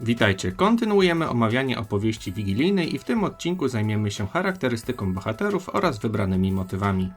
Witajcie, kontynuujemy omawianie opowieści wigilijnej i w tym odcinku zajmiemy się charakterystyką bohaterów oraz wybranymi motywami.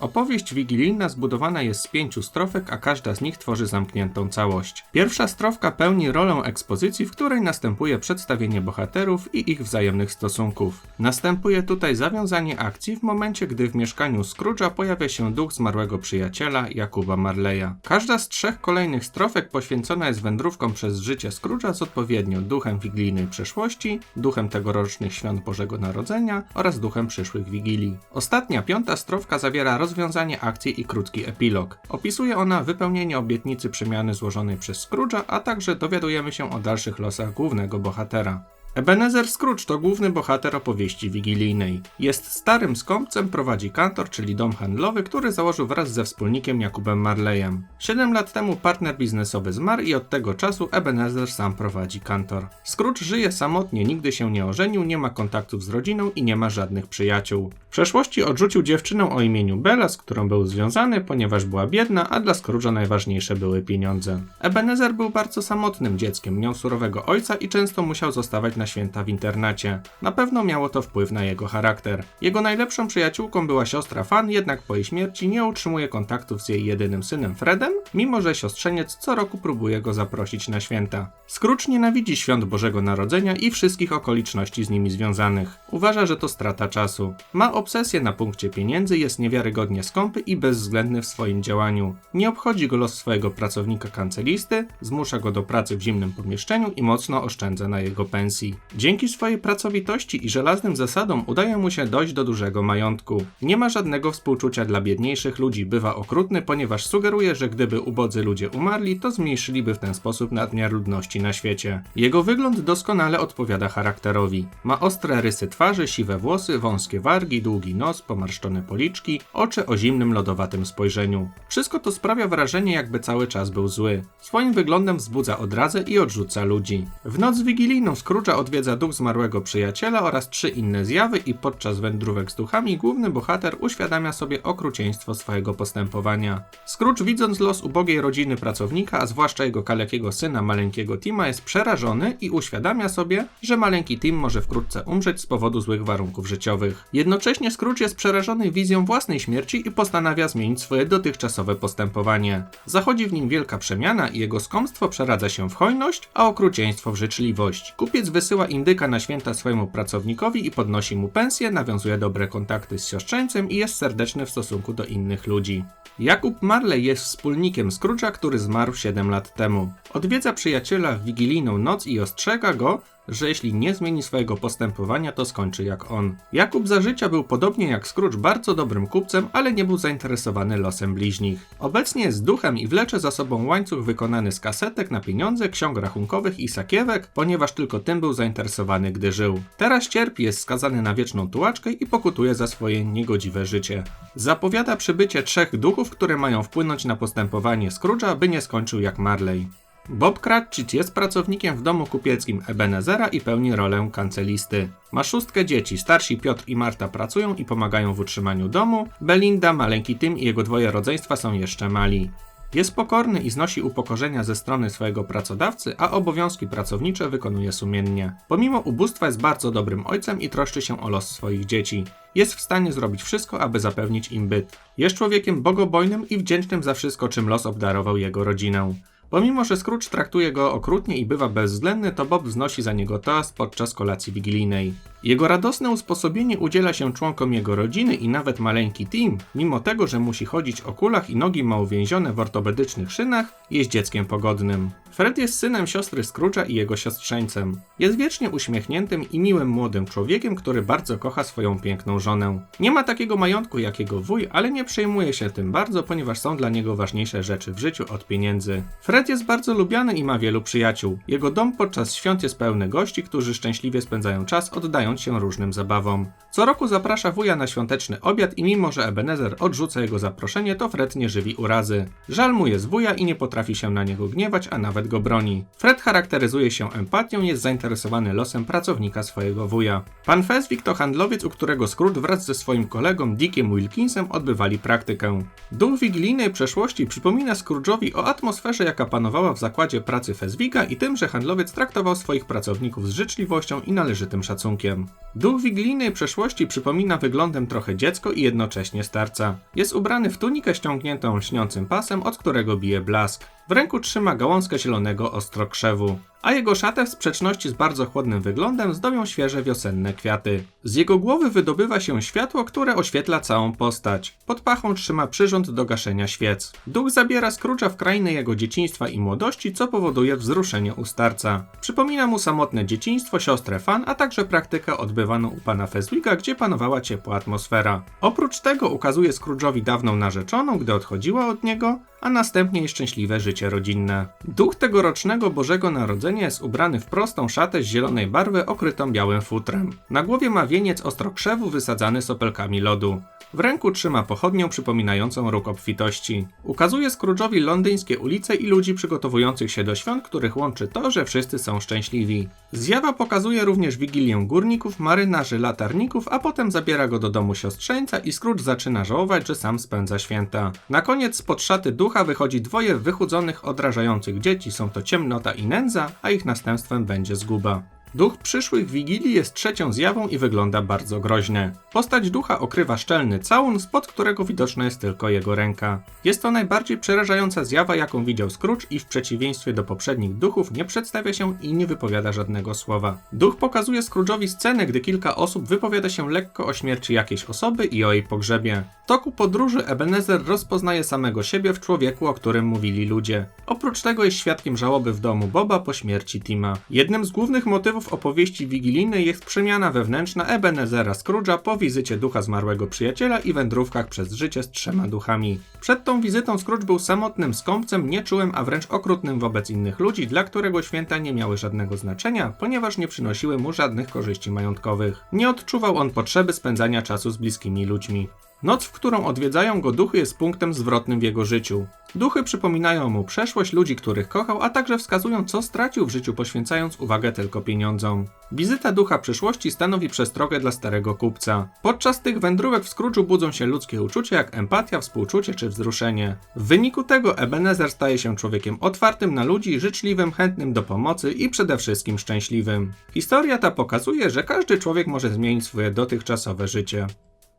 Opowieść wigilijna zbudowana jest z pięciu strofek, a każda z nich tworzy zamkniętą całość. Pierwsza strofka pełni rolę ekspozycji, w której następuje przedstawienie bohaterów i ich wzajemnych stosunków. Następuje tutaj zawiązanie akcji w momencie, gdy w mieszkaniu Scrooge'a pojawia się duch zmarłego przyjaciela Jakuba Marleya. Każda z trzech kolejnych strofek poświęcona jest wędrówkom przez życie Scrooge'a z odpowiednio duchem wigilijnej przeszłości, duchem tegorocznych świąt Bożego Narodzenia oraz duchem przyszłych wigilii. Ostatnia, piąta strofka zawiera rozwiązanie akcji i krótki epilog. Opisuje ona wypełnienie obietnicy przemiany złożonej przez Scrooge'a, a także dowiadujemy się o dalszych losach głównego bohatera. Ebenezer Scrooge to główny bohater opowieści wigilijnej. Jest starym skąpcem, prowadzi kantor, czyli dom handlowy, który założył wraz ze wspólnikiem Jakubem Marleyem. Siedem lat temu partner biznesowy zmarł i od tego czasu Ebenezer sam prowadzi kantor. Scrooge żyje samotnie, nigdy się nie ożenił, nie ma kontaktów z rodziną i nie ma żadnych przyjaciół. W przeszłości odrzucił dziewczynę o imieniu Bella, z którą był związany, ponieważ była biedna, a dla Scrooge'a najważniejsze były pieniądze. Ebenezer był bardzo samotnym dzieckiem, miał surowego ojca i często musiał zostawać na święta w internacie. Na pewno miało to wpływ na jego charakter. Jego najlepszą przyjaciółką była siostra Fan, jednak po jej śmierci nie utrzymuje kontaktów z jej jedynym synem Fredem, mimo że siostrzeniec co roku próbuje go zaprosić na święta. Scrooge nienawidzi świąt Bożego Narodzenia i wszystkich okoliczności z nimi związanych. Uważa, że to strata czasu. Ma obsesję na punkcie pieniędzy, jest niewiarygodnie skąpy i bezwzględny w swoim działaniu. Nie obchodzi go los swojego pracownika kancelisty, zmusza go do pracy w zimnym pomieszczeniu i mocno oszczędza na jego pensji. Dzięki swojej pracowitości i żelaznym zasadom udaje mu się dojść do dużego majątku. Nie ma żadnego współczucia dla biedniejszych ludzi, bywa okrutny, ponieważ sugeruje, że gdyby ubodzy ludzie umarli, to zmniejszyliby w ten sposób nadmiar ludności na świecie. Jego wygląd doskonale odpowiada charakterowi. Ma ostre rysy twarzy, siwe włosy, wąskie wargi, długi nos, pomarszczone policzki, oczy o zimnym, lodowatym spojrzeniu. Wszystko to sprawia wrażenie, jakby cały czas był zły. Swoim wyglądem wzbudza odrazę i odrzuca ludzi. W noc wigilijną Scrooge'a odwiedza duch zmarłego przyjaciela oraz trzy inne zjawy i podczas wędrówek z duchami główny bohater uświadamia sobie okrucieństwo swojego postępowania. Scrooge widząc los ubogiej rodziny pracownika, a zwłaszcza jego kalekiego syna maleńkiego Tima jest przerażony i uświadamia sobie, że maleńki Tim może wkrótce umrzeć z powodu złych warunków życiowych. Jednocześnie Scrooge jest przerażony wizją własnej śmierci i postanawia zmienić swoje dotychczasowe postępowanie. Zachodzi w nim wielka przemiana i jego skąpstwo przeradza się w hojność, a okrucieństwo w życzliwość. Kupiec wysyła indyka na święta swojemu pracownikowi i podnosi mu pensję, nawiązuje dobre kontakty z siostrzeńcem i jest serdeczny w stosunku do innych ludzi. Jakub Marley jest wspólnikiem Scrooge'a, który zmarł 7 lat temu. Odwiedza przyjaciela w wigilijną noc i ostrzega go, że jeśli nie zmieni swojego postępowania, to skończy jak on. Jakub za życia był podobnie jak Scrooge bardzo dobrym kupcem, ale nie był zainteresowany losem bliźnich. Obecnie jest duchem i wlecze za sobą łańcuch wykonany z kasetek na pieniądze, ksiąg rachunkowych i sakiewek, ponieważ tylko tym był zainteresowany, gdy żył. Teraz cierpi, jest skazany na wieczną tułaczkę i pokutuje za swoje niegodziwe życie. Zapowiada przybycie trzech duchów, które mają wpłynąć na postępowanie Scrooge'a, by nie skończył jak Marley. Bob Cratchit jest pracownikiem w domu kupieckim Ebenezera i pełni rolę kancelisty. Ma szóstkę dzieci, starsi Piotr i Marta pracują i pomagają w utrzymaniu domu, Belinda, maleńki Tym i jego dwoje rodzeństwa są jeszcze mali. Jest pokorny i znosi upokorzenia ze strony swojego pracodawcy, a obowiązki pracownicze wykonuje sumiennie. Pomimo ubóstwa jest bardzo dobrym ojcem i troszczy się o los swoich dzieci. Jest w stanie zrobić wszystko, aby zapewnić im byt. Jest człowiekiem bogobojnym i wdzięcznym za wszystko, czym los obdarował jego rodzinę. Pomimo, że Scrooge traktuje go okrutnie i bywa bezwzględny, to Bob wznosi za niego toast podczas kolacji wigilijnej. Jego radosne usposobienie udziela się członkom jego rodziny i nawet maleńki Tim, mimo tego, że musi chodzić o kulach i nogi ma uwięzione w ortopedycznych szynach, jest dzieckiem pogodnym. Fred jest synem siostry Scrooge'a i jego siostrzeńcem. Jest wiecznie uśmiechniętym i miłym młodym człowiekiem, który bardzo kocha swoją piękną żonę. Nie ma takiego majątku jak jego wuj, ale nie przejmuje się tym bardzo, ponieważ są dla niego ważniejsze rzeczy w życiu od pieniędzy. Fred jest bardzo lubiany i ma wielu przyjaciół. Jego dom podczas świąt jest pełny gości, którzy szczęśliwie spędzają czas, się różnym zabawom. Co roku zaprasza wuja na świąteczny obiad i mimo, że Ebenezer odrzuca jego zaproszenie, to Fred nie żywi urazy. Żal mu jest wuja i nie potrafi się na niego gniewać, a nawet go broni. Fred charakteryzuje się empatią, jest zainteresowany losem pracownika swojego wuja. Pan Feswik to handlowiec, u którego Scrooge wraz ze swoim kolegą Dickiem Wilkinsem odbywali praktykę. Duch wigilijnej przeszłości przypomina Scrooge'owi o atmosferze, jaka panowała w zakładzie pracy Feswika i tym, że handlowiec traktował swoich pracowników z życzliwością i należytym szacunkiem. Duch wigilijnej przeszłości przypomina wyglądem trochę dziecko i jednocześnie starca. Jest ubrany w tunikę ściągniętą lśniącym pasem, od którego bije blask. W ręku trzyma gałązkę zielonego ostrokrzewu, a jego szatę w sprzeczności z bardzo chłodnym wyglądem zdobią świeże wiosenne kwiaty. Z jego głowy wydobywa się światło, które oświetla całą postać. Pod pachą trzyma przyrząd do gaszenia świec. Duch zabiera Scrooge'a w krainę jego dzieciństwa i młodości, co powoduje wzruszenie u starca. Przypomina mu samotne dzieciństwo, siostrę Fan, a także praktykę odbywaną u pana Fezwika, gdzie panowała ciepła atmosfera. Oprócz tego ukazuje Scrooge'owi dawną narzeczoną, gdy odchodziła od niego, a następnie szczęśliwe życie rodzinne. Duch tegorocznego Bożego Narodzenia jest ubrany w prostą szatę z zielonej barwy okrytą białym futrem. Na głowie ma wieniec ostrokrzewu wysadzany sopelkami lodu. W ręku trzyma pochodnię przypominającą róg obfitości. Ukazuje Scrooge'owi londyńskie ulice i ludzi przygotowujących się do świąt, których łączy to, że wszyscy są szczęśliwi. Zjawa pokazuje również wigilię górników, marynarzy, latarników, a potem zabiera go do domu siostrzeńca i Scrooge zaczyna żałować, że sam spędza święta. Na koniec spod szaty ducha wychodzi dwoje wychudzonych, odrażających dzieci. Są to ciemnota i nędza, a ich następstwem będzie zguba. Duch przyszłych wigilii jest trzecią zjawą i wygląda bardzo groźnie. Postać ducha okrywa szczelny całun, spod którego widoczna jest tylko jego ręka. Jest to najbardziej przerażająca zjawa, jaką widział Scrooge i w przeciwieństwie do poprzednich duchów nie przedstawia się i nie wypowiada żadnego słowa. Duch pokazuje Scrooge'owi scenę, gdy kilka osób wypowiada się lekko o śmierci jakiejś osoby i o jej pogrzebie. W toku podróży Ebenezer rozpoznaje samego siebie w człowieku, o którym mówili ludzie. Oprócz tego jest świadkiem żałoby w domu Boba po śmierci Tima. Jednym z głównych motywów opowieści wigilijnej jest przemiana wewnętrzna Ebenezera Scrooge'a po wizycie ducha zmarłego przyjaciela i wędrówkach przez życie z trzema duchami. Przed tą wizytą Scrooge był samotnym skąpcem, nieczułym, a wręcz okrutnym wobec innych ludzi, dla którego święta nie miały żadnego znaczenia, ponieważ nie przynosiły mu żadnych korzyści majątkowych. Nie odczuwał on potrzeby spędzania czasu z bliskimi ludźmi. Noc, w którą odwiedzają go duchy, jest punktem zwrotnym w jego życiu. Duchy przypominają mu przeszłość ludzi, których kochał, a także wskazują, co stracił w życiu, poświęcając uwagę tylko pieniądzom. Wizyta ducha przyszłości stanowi przestrogę dla starego kupca. Podczas tych wędrówek w Scrooge'u budzą się ludzkie uczucia, jak empatia, współczucie czy wzruszenie. W wyniku tego Ebenezer staje się człowiekiem otwartym na ludzi, życzliwym, chętnym do pomocy i przede wszystkim szczęśliwym. Historia ta pokazuje, że każdy człowiek może zmienić swoje dotychczasowe życie.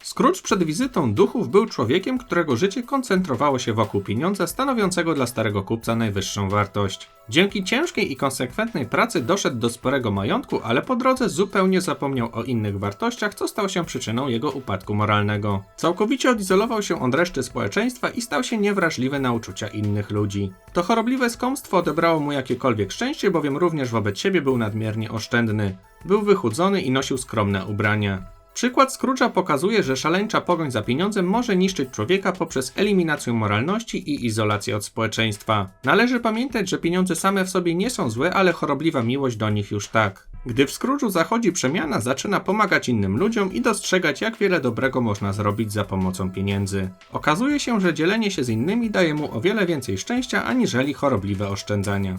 Scrooge przed wizytą duchów był człowiekiem, którego życie koncentrowało się wokół pieniądza, stanowiącego dla starego kupca najwyższą wartość. Dzięki ciężkiej i konsekwentnej pracy doszedł do sporego majątku, ale po drodze zupełnie zapomniał o innych wartościach, co stało się przyczyną jego upadku moralnego. Całkowicie odizolował się od reszty społeczeństwa i stał się niewrażliwy na uczucia innych ludzi. To chorobliwe skąpstwo odebrało mu jakiekolwiek szczęście, bowiem również wobec siebie był nadmiernie oszczędny. Był wychudzony i nosił skromne ubrania. Przykład Scrooge'a pokazuje, że szaleńcza pogoń za pieniądzem może niszczyć człowieka poprzez eliminację moralności i izolację od społeczeństwa. Należy pamiętać, że pieniądze same w sobie nie są złe, ale chorobliwa miłość do nich już tak. Gdy w Scrooge'u zachodzi przemiana, zaczyna pomagać innym ludziom i dostrzegać, jak wiele dobrego można zrobić za pomocą pieniędzy. Okazuje się, że dzielenie się z innymi daje mu o wiele więcej szczęścia, aniżeli chorobliwe oszczędzanie.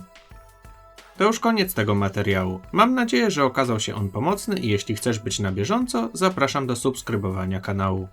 To już koniec tego materiału. Mam nadzieję, że okazał się on pomocny i jeśli chcesz być na bieżąco, zapraszam do subskrybowania kanału.